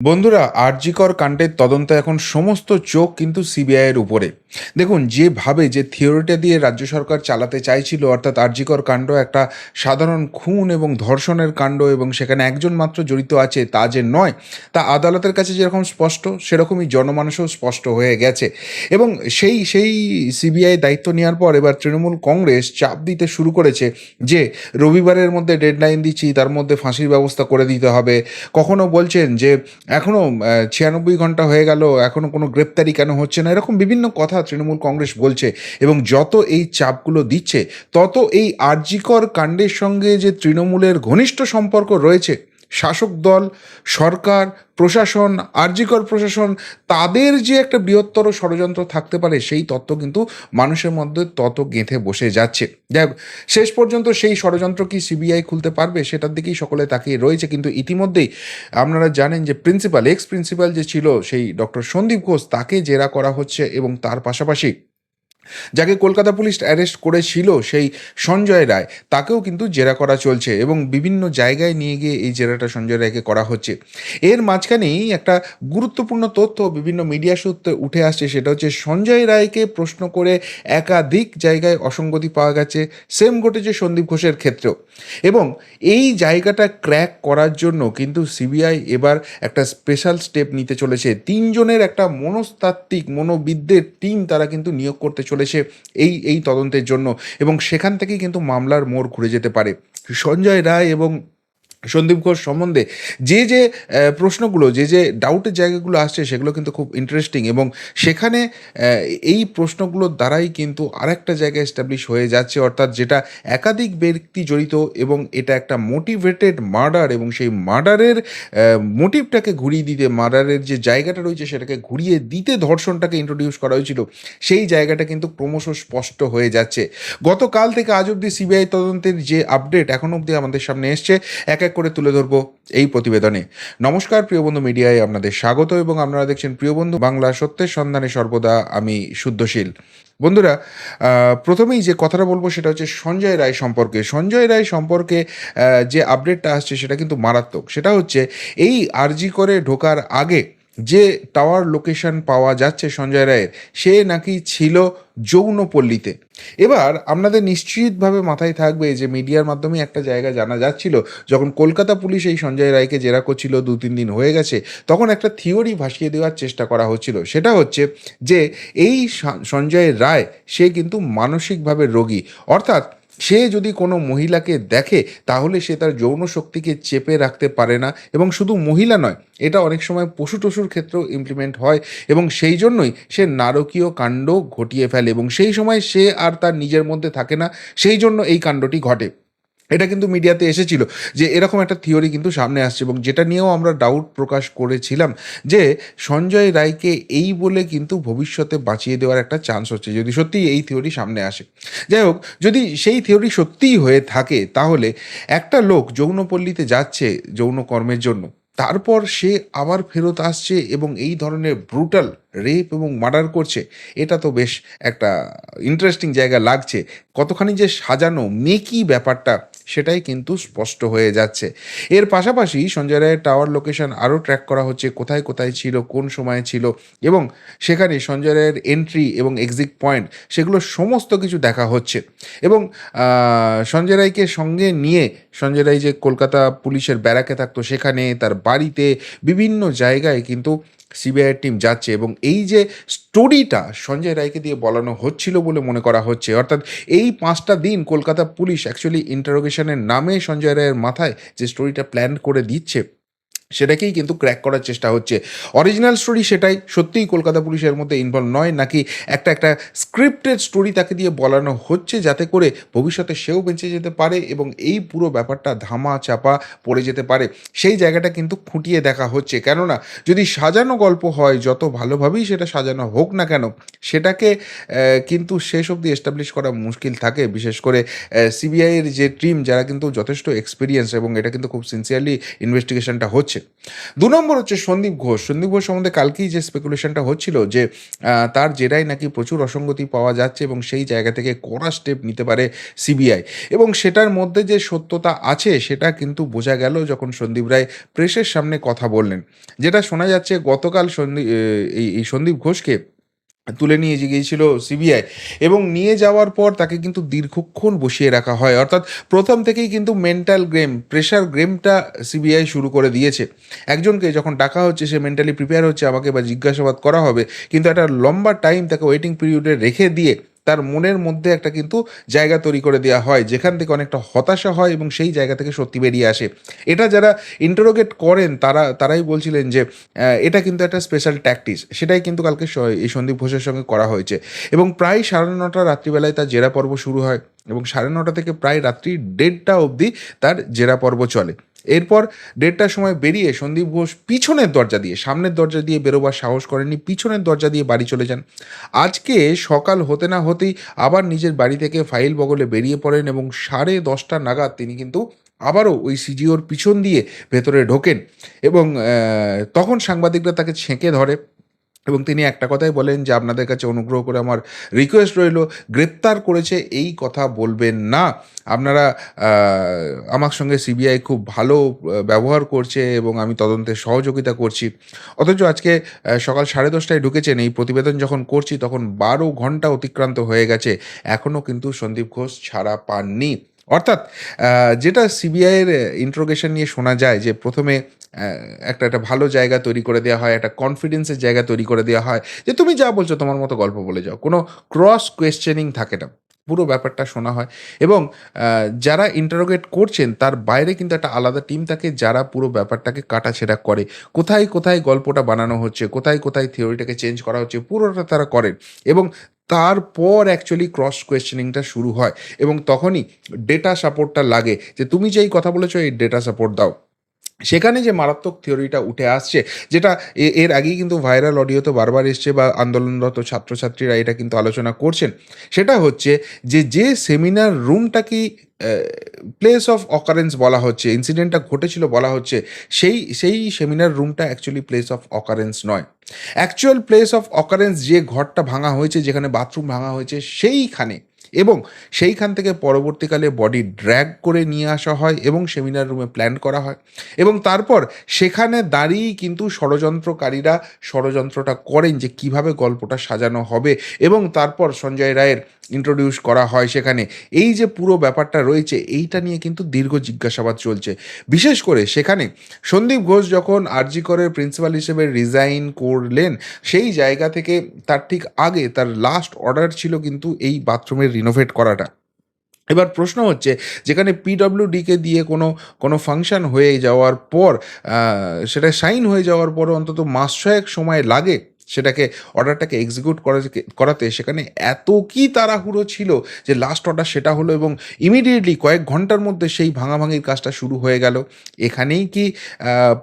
বন্ধুরা, আরজিকর কাণ্ডের তদন্তে এখন সমস্ত চোখ কিন্তু সিবিআইয়ের উপরে। দেখুন, যেভাবে যে থিওরিটা দিয়ে রাজ্য সরকার চালাতে চাইছিল, অর্থাৎ আরজিকর কাণ্ড একটা সাধারণ খুন এবং ধর্ষণের কাণ্ড এবং সেখানে একজন মাত্র জড়িত আছে, তা যে নয়, তা আদালতের কাছে যেরকম স্পষ্ট, সেরকমই জনমানুষও স্পষ্ট হয়ে গেছে। এবং সেই সেই সিবিআই দায়িত্ব নেওয়ার পর এবার তৃণমূল কংগ্রেস চাপ দিতে শুরু করেছে যে, রবিবারের মধ্যে ডেডলাইন দিচ্ছি, তার মধ্যে ফাঁসির ব্যবস্থা করে দিতে হবে। কখনো বলছেন যে এখনও ছিয়ানব্বই ঘণ্টা হয়ে গেল এখনও কোনো গ্রেপ্তারি কেন হচ্ছে না? এরকম বিভিন্ন কথা তৃণমূল কংগ্রেস বলছে এবং যত এই চাপগুলো দিচ্ছে, তত এই আর্যিকর কাণ্ডের সঙ্গে যে তৃণমূলের ঘনিষ্ঠ সম্পর্ক রয়েছে শাসক দল, সরকার, প্রশাসন, আরজিকর প্রশাসন, তাদের যে একটা বৃহত্তর ষড়যন্ত্র থাকতে পারে, সেই তত্ত্ব কিন্তু মানুষের মধ্যে তত গেঁথে বসে যাচ্ছে। যাই শেষ পর্যন্ত সেই ষড়যন্ত্র কি সিবিআই খুলতে পারবে, সেটার দিকেই সকলে তাকিয়ে রয়েছে। কিন্তু ইতিমধ্যেই আপনারা জানেন যে প্রিন্সিপাল এক্স প্রিন্সিপাল যে ছিল, সেই ডক্টর সন্দীপ ঘোষ, তাকে জেরা করা হচ্ছে এবং তার পাশাপাশি যাকে কলকাতা পুলিশ অ্যারেস্ট করেছিল সেই সঞ্জয় রায়, তাকেও কিন্তু জেরা করা চলছে এবং বিভিন্ন জায়গায় নিয়ে গিয়ে এই জেরাটা সঞ্জয় রায়কে করা হচ্ছে। এর মাঝখানেই একটা গুরুত্বপূর্ণ তথ্য বিভিন্ন মিডিয়া সূত্রে উঠে আসছে, সেটা হচ্ছে সঞ্জয় রায়কে প্রশ্ন করে একাধিক জায়গায় অসঙ্গতি পাওয়া গেছে, সেম ঘটেছে সন্দীপ ঘোষের ক্ষেত্রেও। এবং এই জায়গাটা ক্র্যাক করার জন্য কিন্তু সিবিআই এবার একটা স্পেশাল স্টেপ নিতে চলেছে। তিনজনের একটা মনস্তাত্ত্বিক, মনোবিদদের টিম তারা কিন্তু নিয়োগ করতে চলেছে। এই এই তদন্তের জন্য। এবং সেখান থেকেই কিন্তু মামলার মোড় ঘুরে যেতে পারে। সঞ্জয় রায় এবং সন্দীপ ঘোষ সম্বন্ধে যে যে প্রশ্নগুলো, যে যে ডাউটের জায়গাগুলো আসছে, সেগুলো কিন্তু খুব ইন্টারেস্টিং এবং সেখানে এই প্রশ্নগুলোর দ্বারাই কিন্তু আরেকটা জায়গায় এস্টাবলিশ হয়ে যাচ্ছে, অর্থাৎ যেটা একাধিক ব্যক্তি জড়িত এবং এটা একটা মোটিভেটেড মার্ডার এবং সেই মার্ডারের মোটিভটাকে ঘুরিয়ে দিতে মার্ডারের যে জায়গাটা রয়েছে, সেটাকে ঘুরিয়ে দিতে ধর্ষণটাকে ইন্ট্রোডিউস করা হয়েছিল, সেই জায়গাটা কিন্তু ক্রমশ স্পষ্ট হয়ে যাচ্ছে। গতকাল থেকে আজ অবধি সিবিআই তদন্তের যে আপডেট এখন অবধি আমাদের সামনে এসছে, এক এক করে তুলে ধরব এই প্রতিবেদনে। নমস্কার, প্রিয় বন্ধু মিডিয়ায় আপনাদের স্বাগত এবং আপনারা দেখছেন প্রিয় বন্ধু বাংলা সত্যের সন্ধানে সর্বদা আমি শুদ্ধশীল। বন্ধুরা প্রথমেই যে কথাটা বলব সেটা হচ্ছে সঞ্জয় রায় সম্পর্কে। সঞ্জয় রায় সম্পর্কে যে আপডেটটা আসছে সেটা কিন্তু মারাত্মক। সেটা হচ্ছে এই আরজি করে ঢোকার আগে যে টাওয়ার লোকেশন পাওয়া যাচ্ছে সঞ্জয় রায়ের, সে নাকি ছিল যৌনপল্লীতে। এবার আপনাদের নিশ্চিতভাবে মাথায় থাকবে যে মিডিয়ার মাধ্যমে একটা জায়গা জানা যাচ্ছিল, যখন কলকাতা পুলিশ এই সঞ্জয় রায়কে জেরা করছিল দু তিন দিন হয়ে গেছে, তখন একটা থিওরি ভাসিয়ে দেওয়ার চেষ্টা করা হচ্ছিল। সেটা হচ্ছে যে এই সঞ্জয় রায়, সে কিন্তু মানসিকভাবে রোগী। অর্থাৎ সে যদি কোনো মহিলাকে দেখে, তাহলে সে তার যৌন শক্তিকে চেপে রাখতে পারে না। এবং শুধু মহিলা নয়, এটা অনেক সময় পশু টসুর ক্ষেত্রেও ইমপ্লিমেন্ট হয় এবং সেই জন্যই সে নারকীয় কাণ্ড ঘটিয়ে ফেলে এবং সেই সময় সে আর তার নিজের মধ্যে থাকে না। সেই জন্য এই কাণ্ডটি ঘটে। এটা কিন্তু মিডিয়াতে এসেছিল যে এরকম একটা থিওরি কিন্তু সামনে আসছে এবং যেটা নিয়েও আমরা ডাউট প্রকাশ করেছিলাম যে সঞ্জয় রায়কে এই বলে কিন্তু ভবিষ্যতে বাঁচিয়ে দেওয়ার একটা চান্স হচ্ছে, যদি সত্যি এই থিওরি সামনে আসে। যাই হোক, যদি সেই থিওরি সত্যিই হয়ে থাকে, তাহলে একটা লোক যৌনপল্লীতে যাচ্ছে যৌন কর্মের জন্য, তারপর সে আবার ফেরত আসছে এবং এই ধরনের ব্রুটাল রেপ এবং মার্ডার করছে, এটা তো বেশ একটা ইন্টারেস্টিং জায়গা লাগছে। কতখানি যে সাজানো মেকি ব্যাপারটা সেটাই কিন্তু স্পষ্ট হয়ে যাচ্ছে। এর পাশাপাশি সঞ্জয় রায়ের টাওয়ার লোকেশন আরও ট্র্যাক করা হচ্ছে, কোথায় কোথায় ছিল, কোন সময়ে ছিল এবং সেখানে সঞ্জয় রায়ের এন্ট্রি এবং এক্সিট পয়েন্ট সেগুলো সমস্ত কিছু দেখা হচ্ছে। এবং সঞ্জয় রায়কে সঙ্গে নিয়ে সঞ্জয় রায় যে কলকাতা পুলিশের ব্যারাকে থাকতো সেখানে, তার বাড়িতে বিভিন্ন জায়গায় কিন্তু সিবিআইয়ের টিম যাচ্ছে এবং এই যে স্টোরিটা সঞ্জয় রায়কে দিয়ে বলানো হচ্ছিল বলে মনে করা হচ্ছে, অর্থাৎ এই পাঁচটা দিন কলকাতা পুলিশ অ্যাকচুয়ালি ইন্টারোগেশনের নামে সঞ্জয় রায়ের মাথায় যে স্টোরিটা প্ল্যান করে দিচ্ছে সেটাকেই কিন্তু ক্র্যাক করার চেষ্টা হচ্ছে। অরিজিনাল স্টোরি সেটাই, সত্যিই কলকাতা পুলিশের মধ্যে ইনভলভ নয়, নাকি একটা একটা স্ক্রিপ্টেড স্টোরি তাকে দিয়ে বলানো হচ্ছে যাতে করে ভবিষ্যতে সেও বেঁচে যেতে পারে এবং এই পুরো ব্যাপারটা ধামা চাপা পড়ে যেতে পারে। সেই জায়গাটা কিন্তু খুঁটিয়ে দেখা হচ্ছে। কেননা, যদি সাজানো গল্প হয়, যত ভালোভাবেই সেটা সাজানো হোক না কেন, সেটাকে কিন্তু শেষ অবধি এস্টাবলিশ করা মুশকিল থাকে। বিশেষ করে সিবিআইয়ের যে টিম যারা কিন্তু যথেষ্ট এক্সপিরিয়েন্স এবং এটা কিন্তু খুব সিনসিয়ারলি ইনভেস্টিগেশনটা হচ্ছে। হচ্ছে। দু নম্বর হচ্ছে সন্দীপ ঘোষ। সন্দীপ ঘোষ সম্বন্ধে কালকেই যে স্পেকুলেশনটা হচ্ছিল যে তার জেরাই নাকি প্রচুর অসঙ্গতি পাওয়া যাচ্ছে এবং সেই জায়গা থেকে কড়া স্টেপ নিতে পারে সিবিআই এবং সেটার মধ্যে যে সত্যতা আছে, সেটা কিন্তু বোঝা গেল যখন সন্দীপ রায় প্রেসের সামনে কথা বললেন। যেটা শোনা যাচ্ছে, গতকাল সন্দীপ এই সন্দীপ ঘোষকে তুলে নিয়ে গিয়েছিল সিবিআই। এবং নিয়ে যাওয়ার পর তাকে কিন্তু দীর্ঘক্ষণ বসিয়ে রাখা হয়। অর্থাৎ প্রথম থেকেই কিন্তু মেন্টাল গেম প্রেশার গেমটা সিবিআই শুরু করে দিয়েছে। একজনকে যখন ডাকা হচ্ছে, সে মেন্টালি প্রিপেয়ার হচ্ছে, আমাকে বা জিজ্ঞাসাবাদ করা হবে। কিন্তু একটা লম্বা টাইম তাকে ওয়েটিং পিরিয়ডে রেখে দিয়ে তার মনের মধ্যে একটা কিন্তু জায়গা তৈরি করে দেওয়া হয়, যেখান থেকে অনেকটা হতাশা হয় এবং সেই জায়গা থেকে সত্যি বেরিয়ে আসে। এটা যারা ইন্টারোগেট করেন, তারা, তারাই বলছিলেন যে এটা কিন্তু একটা স্পেশাল ট্যাকটিস সেটাই কিন্তু কালকে এই সন্দীপ ঘোষের সঙ্গে করা হয়েছে। এবং প্রায় সাড়ে নটা রাত্রিবেলায় তার জেরা পর্ব শুরু হয় এবং সাড়ে নটা থেকে প্রায় রাত্রি দেড়টা অবধি তার জেরা পর্ব চলে। এরপর দেড়টার সময় বেরিয়ে সন্দীপ ঘোষ পিছনের দরজা দিয়ে, সামনের দরজা দিয়ে বেরোবার সাহস করেননি, পিছনের দরজা দিয়ে বাড়ি চলে যান। আজকে সকাল হতে না হতেই আবার নিজের বাড়ি থেকে ফাইল বগলে বেরিয়ে পড়েন এবং সাড়ে দশটা নাগাদ তিনি কিন্তু আবারও ওই সিজিওর পিছন দিয়ে ভেতরে ঢোকেন এবং তখন সাংবাদিকরা তাকে ছেঁকে ধরে। এবং তিনি একটা কথাই বলেন যে আপনাদের কাছে অনুগ্রহ করে আমার রিকোয়েস্ট রইল, গ্রেপ্তার করেছে, এই কথা বলবেন না। আপনারা আমার সঙ্গে সিবিআই খুব ভালো ব্যবহার করছে এবং আমি তদন্তে সহযোগিতা করছি। অথচ আজকে সকাল সাড়ে দশটায় ঢুকেছেন, এই প্রতিবেদন যখন করছি তখন বারো ঘণ্টা অতিক্রান্ত হয়ে গেছে। এখনও কিন্তু সন্দীপ ঘোষ ছাড়া পাননি। অর্থাৎ যেটা সিবিআইয়ের ইন্ট্রোগেশন নিয়ে শোনা যায় যে প্রথমে একটা একটা ভালো জায়গা তৈরি করে দেওয়া হয়, একটা কনফিডেন্সের জায়গা তৈরি করে দেওয়া হয়। যে তুমি যা বলছো তোমার মতো গল্প বলে যাও। কোনো ক্রস কোয়েশ্চেনিং থাকে না। পুরো ব্যাপারটা শোনা হয়। এবং যারা ইন্টারোগেট করছেন, তার বাইরে কিন্তু একটা আলাদা টিম থাকে, যারা পুরো ব্যাপারটাকে কাটাছেড়া করে। কোথায় কোথায় গল্পটা বানানো হচ্ছে, কোথায় কোথায় থিওরিটাকে চেঞ্জ করা হচ্ছে, পুরোটা তারা করেন। এবং তারপর অ্যাকচুয়ালি ক্রস কোয়েশ্চেনিংটা শুরু হয়। এবং তখনই ডেটা সাপোর্টটা লাগে। যে তুমি যেই কথা বলেছ, এই ডেটা সাপোর্ট দাও। সেখানে যে মারাত্মক থিওরিটা উঠে আসছে, যেটা এর আগেই কিন্তু ভাইরাল অডিওতে বারবার এসছে বা আন্দোলনরত ছাত্রছাত্রীরা এটা কিন্তু আলোচনা করছেন। সেটা হচ্ছে যে যে সেমিনার রুমটা কি প্লেস অফ অকারেন্স বলা হচ্ছে ইনসিডেন্টটা ঘটেছিল বলা হচ্ছে, সেই সেই সেমিনার রুমটা অ্যাকচুয়ালি প্লেস অফ অকারেন্স নয়। অ্যাকচুয়াল প্লেস অফ অকারেন্স যে ঘরটা ভাঙা হয়েছে, যেখানে বাথরুম ভাঙা হয়েছে, সেইখানে এবং সেইখান থেকে পরবর্তীকালে বডি ড্র্যাগ করে নিয়ে আসা হয় এবং সেমিনার রুমে প্ল্যান করা হয়। এবং তারপর সেখানে দাঁড়িয়েই কিন্তু ষড়যন্ত্রকারীরা ষড়যন্ত্রটা করেন যে কীভাবে গল্পটা সাজানো হবে এবং তারপর সঞ্জয় রায়ের ইন্ট্রোডিউস করা হয় সেখানে। এই যে পুরো ব্যাপারটা রয়েছে, এইটা নিয়ে কিন্তু দীর্ঘ জিজ্ঞাসাবাদ চলছে। বিশেষ করে সেখানে সন্দীপ ঘোষ যখন আরজি করের প্রিন্সিপাল হিসেবে রিজাইন করলেন, সেই জায়গা থেকে তার ঠিক আগে তার লাস্ট অর্ডার ছিল কিন্তু এই বাথরুমের রিনোভেট করাটা। এবার প্রশ্ন হচ্ছে, যেখানে পিডব্লিউডিকে দিয়ে কোনো কোনো ফাংশন হয়ে যাওয়ার পর সেটা সাইন হয়ে যাওয়ার পর অন্তত মাস ছয়েক সময় লাগে? সেটাকে অর্ডারটাকে এক্সিকিউট করা করাতে সেখানে এত কি তাড়াহুড়ো ছিল যে লাস্ট অর্ডার সেটা হলো এবং ইমিডিয়েটলি কয়েক ঘণ্টার মধ্যে সেই ভাঙাভাঙির কাজটা শুরু হয়ে গেল। এখানেই কি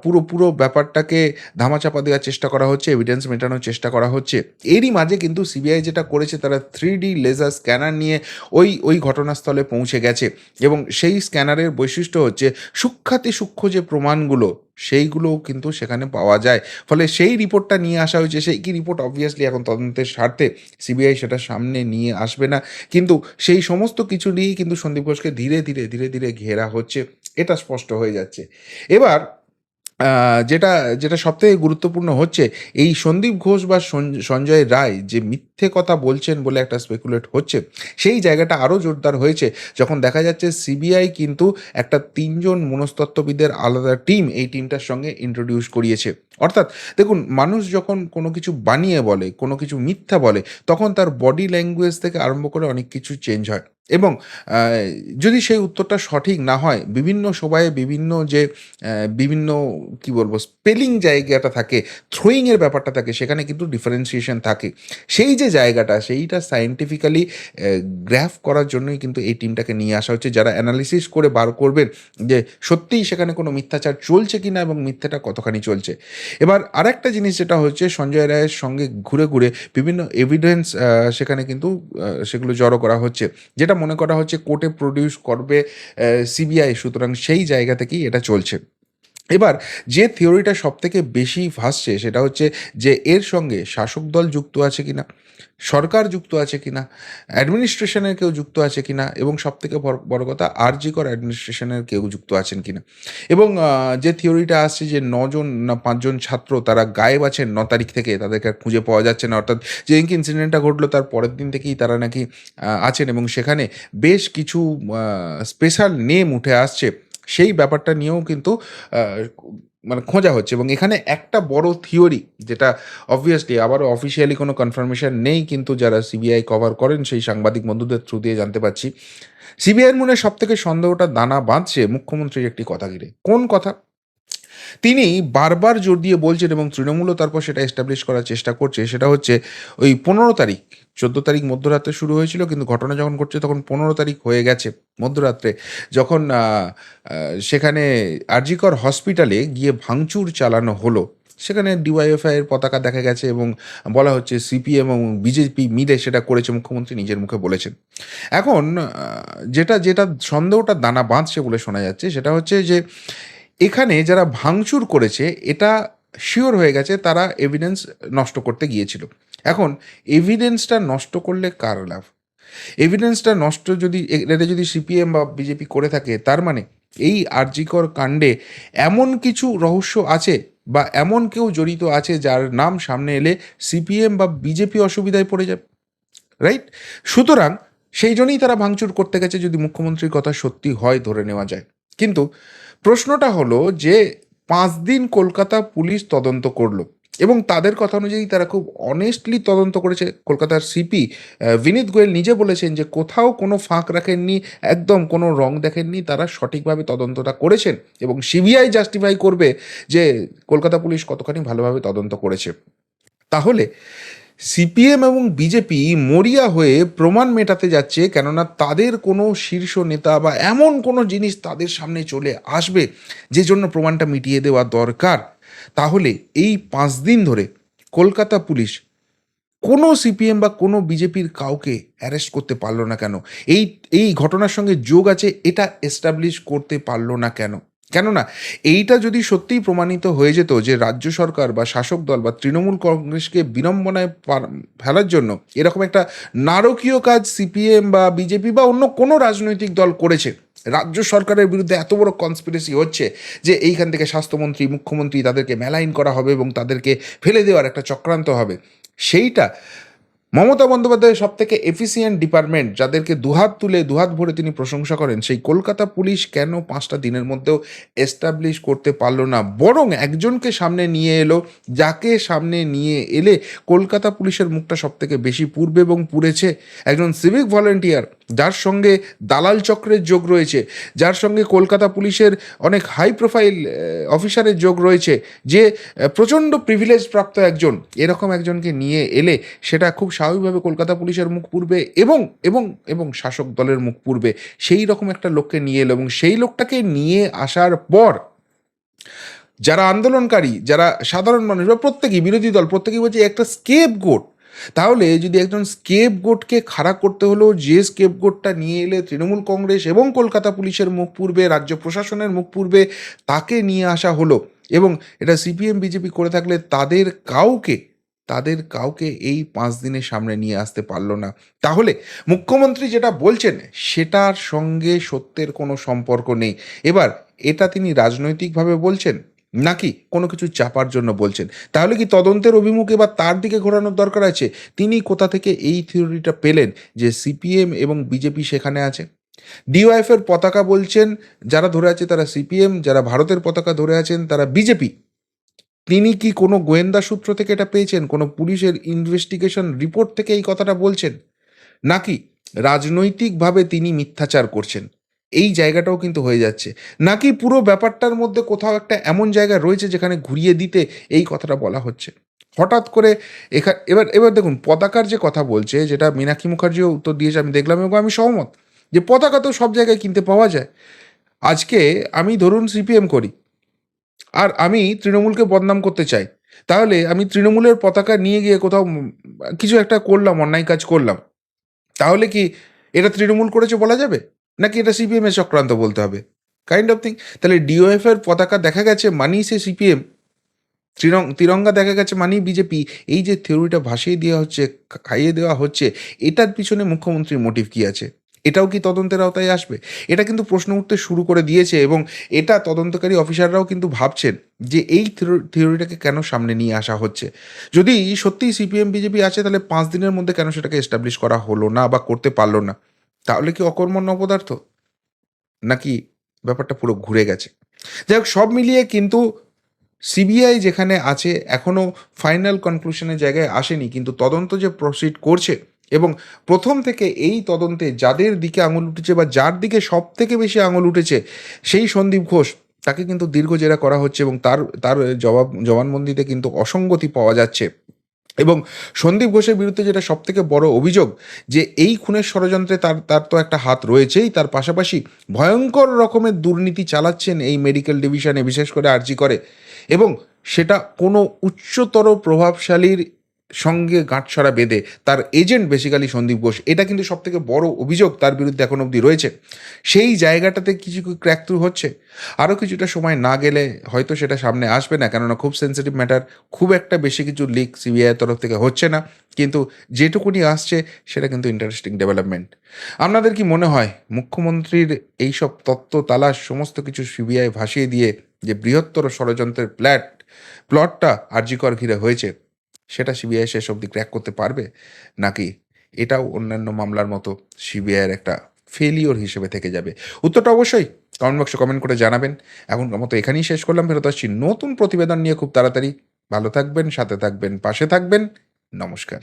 পুরো পুরো ব্যাপারটাকে ধামাচাপা দেওয়ার চেষ্টা করা হচ্ছে এভিডেন্স মেটানোর চেষ্টা করা হচ্ছে। এরই মাঝে কিন্তু সিবিআই যেটা করেছে তারা থ্রি ডি লেজার স্ক্যানার নিয়ে ওই ওই ঘটনাস্থলে পৌঁছে গেছে এবং সেই স্ক্যানারের বৈশিষ্ট্য হচ্ছে সূক্ষাতি সূক্ষ্ম যে প্রমাণগুলো সেইগুলোও কিন্তু সেখানে পাওয়া যায়। ফলে সেই রিপোর্টটা নিয়ে আসা হয়েছে, সেই কি রিপোর্ট? অবভিয়াসলি এখন তদন্তের স্বার্থে সিবিআই সেটা সামনে নিয়ে আসবে না। কিন্তু সেই সমস্ত কিছু নিয়েই কিন্তু সন্দীপ ঘোষকে ধীরে ধীরে ধীরে ধীরে ঘেরা হচ্ছে। এটা স্পষ্ট হয়ে যাচ্ছে। এবার যেটা যেটা সবথেকে গুরুত্বপূর্ণ হচ্ছে, এই সন্দীপ ঘোষ বা সঞ্জ- সঞ্জয় রায় যে মিথ্যে কথা বলছেন বলে একটা স্পেকুলেট হচ্ছে, সেই জায়গাটা আরও জোরদার হয়েছে। যখন দেখা যাচ্ছে সিবিআই কিন্তু একটা তিনজন মনস্তত্ত্ববিদের আলাদা টিম এই টিমটার সঙ্গে ইন্ট্রোডিউস করিয়েছে। অর্থাৎ দেখুন, মানুষ যখন কোনো কিছু বানিয়ে বলে, কোনো কিছু মিথ্যা বলে, তখন তার বডি ল্যাঙ্গুয়েজ থেকে আরম্ভ করে অনেক কিছু চেঞ্জ হয়। এবং যদি সেই উত্তরটা সঠিক না হয়, বিভিন্ন সময়ে বিভিন্ন যে বিভিন্ন, কি বলব স্পেলিং জায়গাটা থাকে থ্রোয়িংয়ের ব্যাপারটা থাকে, সেখানে কিন্তু ডিফারেন্সিয়েশন থাকে। সেই যে জায়গাটা, সেইটা সায়েন্টিফিক্যালি গ্র্যাফ করার জন্যই কিন্তু এই টিমটাকে নিয়ে আসা হচ্ছে। যারা অ্যানালিসিস করে বার করবেন যে, সত্যিই সেখানে কোনো মিথ্যাচার চলছে কি না এবং মিথ্যাটা কতখানি চলছে। এবার আরেকটা জিনিস যেটা হচ্ছে, সঞ্জয় রায়ের সঙ্গে ঘুরে ঘুরে বিভিন্ন এভিডেন্স সেখানে কিন্তু সেগুলো জড়ো করা হচ্ছে। যেটা মনে করা হচ্ছে, কোর্টে প্রডিউস করবে সিবিআই সুতরাং সেই জায়গা থেকেই এটা চলছে। এবার যে থিওরিটা সবথেকে বেশি ভাসছে সেটা হচ্ছে যে এর সঙ্গে শাসক দল যুক্ত আছে কিনা, সরকার যুক্ত আছে কিনা অ্যাডমিনিস্ট্রেশনের কেউ যুক্ত আছে কিনা এবং সবথেকে বড় কথা আরজিকর অ্যাডমিনিস্ট্রেশনের কেউ যুক্ত আছেন কিনা। এবং যে থিওরিটা আসছে যে নজন না পাঁচজন ছাত্র তারা গায়েব আছেন ন তারিখ থেকে, তাদেরকে খুঁজে পাওয়া যাচ্ছে না, অর্থাৎ যেদিনকে ইনসিডেন্টটা ঘটলো তার পরের দিন থেকেই তারা নাকি আছেন এবং সেখানে বেশ কিছু স্পেশাল নেম উঠে আসছে। সেই ব্যাপারটা নিয়েও কিন্তু মানে খোঁজা হচ্ছে। এবং এখানে একটা বড় থিওরি যেটা অবভিয়াসলি আবারও অফিসিয়ালি কোনো কনফার্মেশন নেই, কিন্তু যারা সিবিআই কভার করেন, সেই সাংবাদিক বন্ধুদের থ্রু দিয়ে জানতে পারছি। সিবিআইয়ের মনে সব থেকে সন্দেহটা দানা বাঁধছে মুখ্যমন্ত্রীর একটি কথা ঘিরে। কোন কথা? তিনি বারবার জোর দিয়ে বলছেন এবং তৃণমূলও তারপর সেটা এস্টাবলিশ করার চেষ্টা করছে। সেটা হচ্ছে ওই পনেরো তারিখ, চোদ্দ তারিখ মধ্যরাত্রে শুরু হয়েছিল, কিন্তু ঘটনা যখন ঘটছে তখন পনেরো তারিখ হয়ে গেছে মধ্যরাত্রে। যখন সেখানে আরজিকর হসপিটালে গিয়ে ভাঙচুর চালানো হলো, সেখানে ডিওয়াইএফআই এর পতাকা দেখা গেছে এবং বলা হচ্ছে সিপিএম এবং বিজেপি মিলে সেটা করেছে, মুখ্যমন্ত্রী নিজের মুখে বলেছেন। এখন যেটা যেটা সন্দেহটা দানা বাঁধছে বলে শোনা যাচ্ছে, সেটা হচ্ছে যে এখানে যারা ভাঙচুর করেছে, এটা শিওর হয়ে গেছে, তারা এভিডেন্স নষ্ট করতে গিয়েছিল। এখন এভিডেন্সটা নষ্ট করলে কার লাভ? এভিডেন্সটা নষ্ট যদি এটা যদি সিপিএম বা বিজেপি করে থাকে, তার মানে এই আরজিকর কাণ্ডে এমন কিছু রহস্য আছে বা এমন কেউ জড়িত আছে যার নাম সামনে এলে সিপিএম বা বিজেপি অসুবিধায় পড়ে যাবে রাইট সুতরাং, সেই জন্যই তারা ভাঙচুর করতে গেছে যদি মুখ্যমন্ত্রীর কথা সত্যি হয় ধরে নেওয়া যায়। কিন্তু প্রশ্নটা হলো যে পাঁচ দিন কলকাতা পুলিশ তদন্ত করল এবং তাদের কথা অনুযায়ী তারা খুব অনেস্টলি তদন্ত করেছে। কলকাতার সিপি বিনীত গোয়েল নিজে বলেছেন যে কোথাও কোনো ফাঁক রাখেননি, একদম কোনো রং দেখেননি, তারা সঠিকভাবে তদন্তটা করেছেন এবং সিবিআই জাস্টিফাই করবে যে কলকাতা পুলিশ কতখানি ভালোভাবে তদন্ত করেছে। তাহলে সিপিএম এবং বিজেপি মরিয়া হয়ে প্রমাণ মেটাতে যাচ্ছে, কেননা তাদের কোনো শীর্ষ নেতা বা এমন কোনো জিনিস তাদের সামনে চলে আসবে যে জন্য প্রমাণটা মিটিয়ে দেওয়া দরকার। তাহলে এই পাঁচ দিন ধরে কলকাতা পুলিশ কোনো সিপিএম বা কোনো বিজেপির কাউকে অ্যারেস্ট করতে পারল না কেন? এই এই ঘটনার সঙ্গে যোগ আছে, এটা এস্টাবলিশ করতে পারল না কেন? কেননা, এইটা যদি সত্যিই প্রমাণিত হয়ে যেত যে রাজ্য সরকার বা শাসক দল বা তৃণমূল কংগ্রেসকে বিড়ম্বনায় ফেলার জন্য এরকম একটা নারকীয় কাজ সিপিএম বা বিজেপি বা অন্য কোনো রাজনৈতিক দল করেছে, রাজ্য সরকারের বিরুদ্ধে এত বড় কনস্পিরেসি হচ্ছে যে এইখান থেকে স্বাস্থ্যমন্ত্রী, মুখ্যমন্ত্রী তাদেরকে মেলাইন করা হবে এবং তাদেরকে ফেলে দেওয়ার একটা চক্রান্ত হবে, সেইটা মমতা বন্দ্যোপাধ্যায়ের সব থেকে এফিসিয়েন্ট ডিপার্টমেন্ট যাদেরকে দুহাত তুলে, দুহাত ভরে তিনি প্রশংসা করেন, সেই কলকাতা পুলিশ কেন পাঁচটা দিনের মধ্যেও এস্টাবলিশ করতে পারল না? বরং একজনকে সামনে নিয়ে এলো, যাকে সামনে নিয়ে এলে কলকাতা পুলিশের মুখটা সব থেকে বেশি পূর্বে এবং পুড়েছে একজন সিভিক ভলেন্টিয়ার যার সঙ্গে দালাল চক্রের যোগ রয়েছে, যার সঙ্গে কলকাতা পুলিশের অনেক হাই প্রোফাইল অফিসারের যোগ রয়েছে, যে প্রচণ্ড প্রিভিলেজ প্রাপ্ত একজন, এরকম একজনকে নিয়ে এলে সেটা খুব স্বাভাবিকভাবে কলকাতা পুলিশের মুখ পূর্বে এবং এবং এবং শাসক দলের মুখ পূর্বে সেই রকম একটা লোককে নিয়ে এলো এবং সেই লোকটাকে নিয়ে আসার পর যারা আন্দোলনকারী, যারা সাধারণ মানুষ বা প্রত্যেকেই বিরোধী দল, প্রত্যেকেই বলছে একটা স্কেপ গোট তাহলে যদি একজন স্কেপ গোটকে খাড়া করতে হলো যে স্কেপ গোটটা নিয়ে এলে তৃণমূল কংগ্রেস এবং কলকাতা পুলিশের মুখ পূর্বে, রাজ্য প্রশাসনের মুখ পূর্বে তাকে নিয়ে আসা হলো এবং এটা সিপিএম বিজেপি করে থাকলে তাদের কাউকে তাদের কাউকে এই পাঁচ দিনের সামনে নিয়ে আসতে পারল না। তাহলে মুখ্যমন্ত্রী যেটা বলছেন, সেটার সঙ্গে সত্যের কোনো সম্পর্ক নেই। এবার এটা তিনি রাজনৈতিকভাবে বলছেন নাকি কোনো কিছু চাপার জন্য বলছেন? তাহলে কি তদন্তের অভিমুখে বা তার দিকে ঘোরানোর দরকার আছে? তিনি কোথা থেকে এই থিওরিটা পেলেন যে সিপিএম এবং বিজেপি সেখানে আছে? ডিওয়াইএফ এর পতাকা বলছেন যারা ধরে আছে তারা সিপিএম, যারা ভারতের পতাকা ধরে আছেন তারা বিজেপি। তিনি কি কোনো গোয়েন্দা সূত্র থেকে এটা পেয়েছেন? কোনো পুলিশের ইনভেস্টিগেশন রিপোর্ট থেকে এই কথাটা বলছেন? নাকি রাজনৈতিকভাবে তিনি মিথ্যাচার করছেন? এই জায়গাটাও কিন্তু হয়ে যাচ্ছে। নাকি পুরো ব্যাপারটার মধ্যে কোথাও একটা এমন জায়গা রয়েছে যেখানে ঘুরিয়ে দিতে এই কথাটা বলা হচ্ছে? হঠাৎ করে এখা, এবার এবার দেখুন, পতাকার যে কথা বলছে, যেটা মীনাক্ষী মুখার্জিও উত্তর দিয়েছে, আমি দেখলাম এবং আমি সহমত যে পতাকা তো সব জায়গায় কিনতে পাওয়া যায়। আজকে আমি ধরুন সিপিএম করি আর আমি তৃণমূলকে বদনাম করতে চাই, তাহলে আমি তৃণমূলের পতাকা নিয়ে গিয়ে কোথাও কিছু একটা করলাম, অন্যায় কাজ করলাম, তাহলে কি এটা তৃণমূল করেছে বলা যাবে? নাকি এটা সিপিএম এর চক্রান্ত বলতে হবে? কাইন্ড অফ থিং তাহলে ডিওএফ এর পতাকা দেখা গেছে মানি সে সিপিএম তিরঙ্গা দেখা গেছে মানি বিজেপি এই যে থিওরিটা ভাসিয়ে দেওয়া হচ্ছে খাইয়ে দেওয়া হচ্ছে, এটার পিছনে মুখ্যমন্ত্রীর মোটিভ কী আছে? এটাও কি তদন্তের আওতায় আসবে? এটা কিন্তু প্রশ্ন উঠতে শুরু করে দিয়েছে এবং এটা তদন্তকারী অফিসাররাও কিন্তু ভাবছেন যে এই থিওরিটাকে কেন সামনে নিয়ে আসা হচ্ছে। যদি সত্যিই সিপিএম বিজেপি আছে, তাহলে পাঁচ দিনের মধ্যে কেন সেটাকে এস্টাবলিশ করা হলো না বা করতে পারল না? তাহলে কি অকর্মণ্য অপদার্থ? নাকি ব্যাপারটা পুরো ঘুরে গেছে? যাই হোক, সব মিলিয়ে কিন্তু সিবিআই যেখানে আছে এখনও ফাইনাল কনক্লুশনের জায়গায় আসেনি। কিন্তু তদন্ত যে প্রসিড করছে এবং প্রথম থেকে এই তদন্তে যাদের দিকে আঙুল উঠেছে বা যার দিকে সব থেকে বেশি আঙুল উঠেছে, সেই সন্দীপ ঘোষ, তাকে কিন্তু দীর্ঘ জেরা করা হচ্ছে এবং তার তার জবাব, জবানবন্দিতে কিন্তু অসঙ্গতি পাওয়া যাচ্ছে। এবং সন্দীপ ঘোষের বিরুদ্ধে যেটা সব থেকে বড় অভিযোগ, যে এই খুনের ষড়যন্ত্রে তার তার তো একটা হাত রয়েছেই, তার পাশাপাশি ভয়ঙ্কর রকমের দুর্নীতি চালাচ্ছেন এই মেডিকেল ডিভিশনে, বিশেষ করে আর্জি করে। এবং সেটা কোনো উচ্চতর প্রভাবশালীর সঙ্গে গাঁটছড়া বেঁধে তার এজেন্ট বেসিক্যালি সন্দীপ ঘোষ। এটা কিন্তু সব থেকে বড় অভিযোগ তার বিরুদ্ধে এখন অবধি রয়েছে। সেই জায়গাটাতে কিছু ক্র্যাক থ্রু হচ্ছে? আরও কিছুটা সময় না গেলে হয়তো সেটা সামনে আসবে না, কেননা খুব সেন্সিটিভ ম্যাটার খুব একটা বেশি কিছু লিক সিবিআইয়ের তরফ থেকে হচ্ছে না। কিন্তু যেটুকুনি আসছে, সেটা কিন্তু ইন্টারেস্টিং ডেভেলপমেন্ট আপনাদের কি মনে হয়, মুখ্যমন্ত্রীর এইসব তত্ত্ব, তালাশ, সমস্ত কিছু সিবিআই ভাসিয়ে দিয়ে যে বৃহত্তর ষড়যন্ত্রের প্ল্যাট প্লটটা আর্যিকর ঘিরে হয়েছে সেটা সিবিআই শেষ অবধি ক্র্যাক করতে পারবে? নাকি এটাও অন্যান্য মামলার মতো সিবিআইয়ের একটা ফেলিওর হিসেবে থেকে যাবে? উত্তরটা অবশ্যই কমেন্ট বক্সে কমেন্ট করে জানাবেন। এখন মতো এখানেই শেষ করলাম, ফেরত আসছি নতুন প্রতিবেদন নিয়ে খুব তাড়াতাড়ি। ভালো থাকবেন, সাথে থাকবেন, পাশে থাকবেন। নমস্কার।